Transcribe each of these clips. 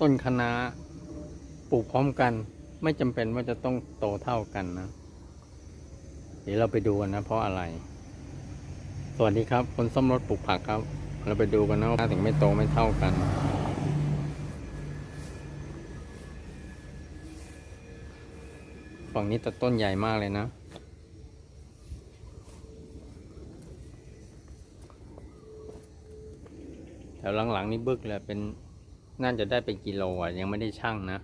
ต้นคะน้าปลูกพร้อมกัน ไม่จำเป็นว่าจะต้องโตเท่ากันนะ เดี๋ยวเราไปดูกันนะ เพราะอะไร สวัสดีครับ คนซ่อมรถปลูกผักครับ เราไปดูกันนะว่าถึงไม่โตไม่เท่ากันฝั่งนี้แต่ต้นใหญ่มากเลยนะแถวหลังๆนี่บึกเลยเป็น น่าจะได้เป็นกิโลอะ ยังไม่ได้ชั่งนะ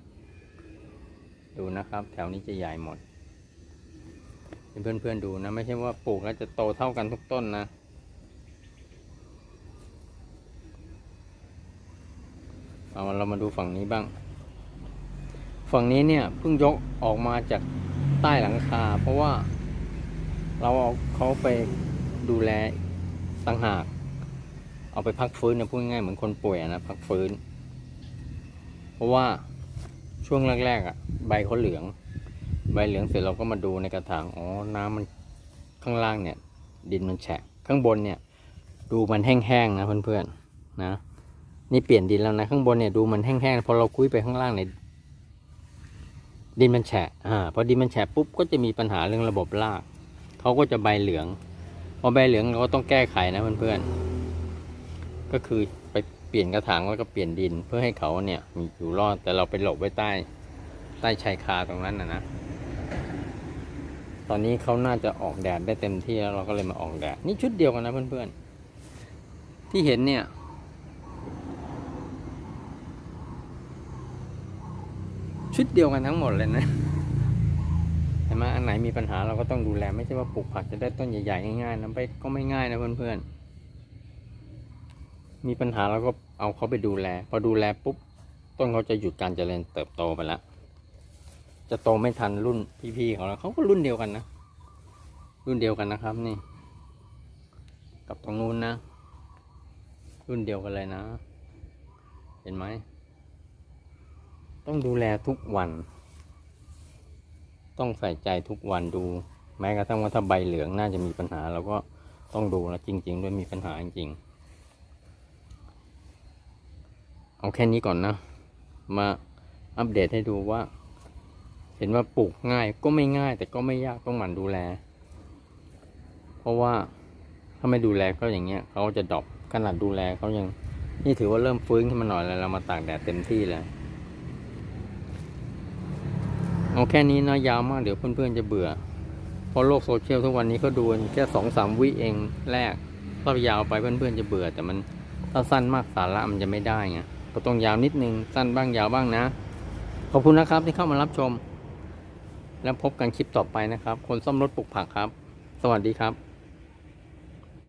ดูนะครับ แถวนี้จะใหญ่หมดให้เพื่อนๆดูนะ ไม่ใช่ว่าปลูกแล้วจะโตเท่ากันทุกต้นนะ เอาเรามาดูฝั่งนี้บ้าง ฝั่งนี้เนี่ยเพิ่งยกออกมาจากใต้หลังคา เพราะว่าเราเอาเขาไปดูแลต่างหาก เอาไปพักฟื้นนะพูดง่ายเหมือนคนป่วยนะพักฟื้น ราะว่าช่วงแรกๆอะ ใบเขาเหลือง ใบเหลืองเสร็จเราก็มาดูในกระถางอ๋อน้ำมันข้างล่างเนี่ย ดินมันแฉะข้างบนเนี่ย ดูมันแห้งๆนะเพื่อนๆนะนี่เปลี่ยนดินแล้วนะข้างบนเนี่ยดูมันแห้งๆพอเราคุยไปข้างล่างเนี่ยดินมันแฉะอ่าพอดินมันแฉะปุ๊บก็จะมีปัญหาเรื่องระบบรากเขาก็จะใบเหลืองพอใบเหลืองเราก็ต้องแก้ไขนะเพื่อนๆก็คือ เปลี่ยนกระถางแล้วก็เปลี่ยนดินเพื่อให้เขาเนี่ยมีอยู่รอดแต่เราไปหลบไว้ใต้ ใต้ชายคาตรงนั้นนะนะ ตอนนี้เขาน่าจะออกแดดได้เต็มที่แล้วเราก็เลยมาออกแดดนี่ชุดเดียวกันนะเพื่อนๆที่เห็นเนี่ยชุดเดียวกันทั้งหมดเลยนะเห็นไหมอันไหนมีปัญหาเราก็ต้องดูแลไม่ใช่ว่าปลูกผักจะได้ต้นใหญ่ๆง่ายๆนะไปก็ไม่ง่ายนะเพื่อนๆ มีปัญหาเราก็เอาเขาไปดูแล พอดูแลปุ๊บ ต้นเขาจะหยุดการเจริญเติบโตไปแล้ว จะโตไม่ทันรุ่นพี่ๆเขาแล้วเขาก็รุ่นเดียวกันนะ รุ่นเดียวกันนะครับนี่ กับตรงนู้นนะ รุ่นเดียวกันเลยนะ เห็นไหม ต้องดูแลทุกวัน ต้องใส่ใจทุกวันดู แม้กระทั่งว่าถ้าใบเหลืองน่าจะมีปัญหาเราก็ต้องดูแล้วจริง ๆ ด้วยมีปัญหาจริงๆ เอาแค่นี้ก่อนนะ มาอัปเดตให้ดูว่า เห็นว่าปลูกง่ายก็ไม่ง่าย แต่ก็ไม่ยากต้องหมั่นดูแล เพราะว่าถ้าไม่ดูแลก็อย่างเงี้ยเขาจะดรอปขนาดดูแลเขายัง นี่ถือว่าเริ่มฟื้นขึ้นมาหน่อยแล้วเรามาตากแดดเต็มที่แล้วเอาแค่นี้นะยาวมากเดี๋ยวเพื่อนๆจะเบื่อ เพราะโลกโซเชียลทุกวันนี้เขาดูแค่สองสามวิเองแรกถ้ายาวไปเพื่อนๆจะเบื่อ แต่มันถ้าสั้นมากสาระมันจะไม่ได้ไง ก็ต้องยาวนิดนึง สั้นบ้างยาวบ้างนะ ขอบคุณนะครับที่เข้ามารับชม แล้วพบกันคลิปต่อไปนะครับ คนซ่อมรถปลูกผักครับ สวัสดีครับ